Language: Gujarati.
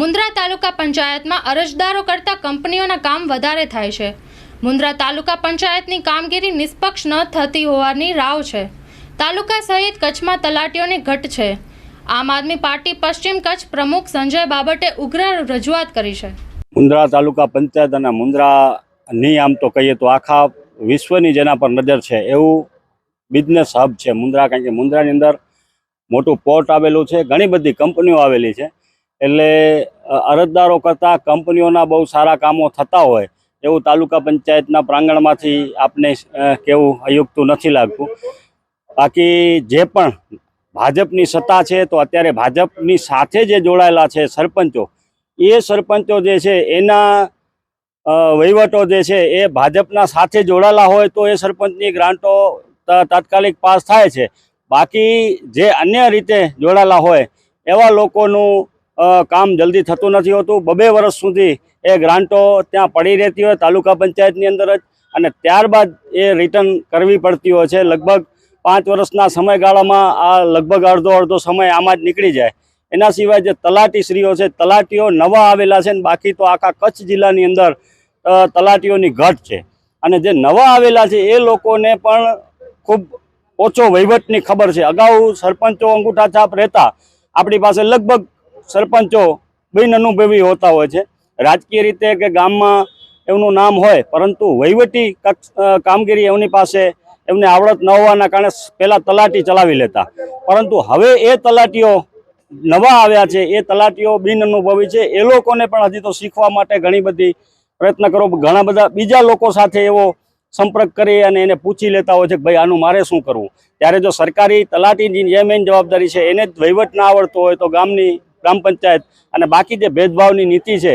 મુન્દ્રા તાલુકા પંચાયતમાં અરજદારો કરતાં કંપનીઓના કામ વધારે થાય છે. મુન્દ્રા તાલુકા પંચાયતની કામગીરી નિષ્પક્ષ ન થતી હોવાની રાવ છે. તાલુકા સહિત કચ્છમાં તલાટીઓની ઘટ છે. આમ આદમી પાર્ટી પશ્ચિમ કચ્છ પ્રમુખ સંજય બાબટે ઉગ્ર રજૂઆત કરી છે. મુન્દ્રા તાલુકા પંચાયત અને મુન્દ્રાની આમ તો કહીએ તો આખા વિશ્વની જેના પર નજર છે એવું બિઝનેસ હબ છે મુન્દ્રા કારણ કે મુન્દ્રાની અંદર મોટું પોર્ટ આવેલું છે, ઘણી બધી કંપનીઓ આવેલી છે. એટલે અરજદારો કરતાં કંપનીઓના બહુ સારા કામો થતા હોય, એવું તાલુકા પંચાયતના પ્રાંગણમાંથી આપને કેવું અયુક્તું નથી લાગતું. બાકી જે પણ ભાજપની સત્તા છે, તો અત્યારે ભાજપની સાથે જે જોડાયેલા છે સરપંચો, એ સરપંચો જે છે, એના વહીવટો જે છે, એ ભાજપના સાથે જોડાયેલા હોય, તો એ સરપંચની ગ્રાન્ટો તાત્કાલિક પાસ થાય છે. બાકી જે અન્ય રીતે જોડાયેલા હોય, એવા લોકોનું કામ જલ્દી થતું નથી હોતું. બબે વર્ષ સુધી એ ગ્રાન્ટો ત્યાં પડી રહેતી હોય, તાલુકા પંચાયતની અંદર જ. અને ત્યારબાદ એ રિટર્ન કરવી પડતી હોય છે. લગભગ પાંચ વર્ષના સમયગાળામાં આ લગભગ અડધો અડધો સમય આમાં જ નીકળી જાય. એના સિવાય જે તલાટીશ્રીઓ છે, તલાટીઓ નવા આવેલા છે ને બાકી તો આખા કચ્છ જિલ્લાની અંદર તલાટીઓની ઘટ છે. અને જે નવા આવેલા છે, એ લોકોને પણ ખૂબ ઓછો વહીવટની ખબર છે. અગાઉ સરપંચો અંગૂઠા છાપ રહેતા. આપણી પાસે લગભગ સરપંચો બિન અનુભવી હોતા હોય છે. રાજકીય રીતે કે ગામમાં એમનું નામ હોય, પરંતુ વહીવટી કામગીરી એમની પાસે એમને આવડત ન હોવાના કારણે પહેલાં તલાટી ચલાવી લેતા. પરંતુ હવે એ તલાટીઓ નવા આવ્યા છે, એ તલાટીઓ બિન અનુભવી છે. એ લોકોને પણ હજી તો શીખવા માટે ઘણી બધી પ્રયત્ન કરો. ઘણા બધા બીજા લોકો સાથે એવો સંપર્ક કરી અને એને પૂછી લેતા હોય છે કે ભાઈ, આનું મારે શું કરવું? ત્યારે જો સરકારી તલાટીની જે મેઇન જવાબદારી છે, એને જ વહીવટ ના આવડતો હોય તો ગામની ગ્રામ પંચાયત અને બાકી જે ભેદભાવની નીતિ છે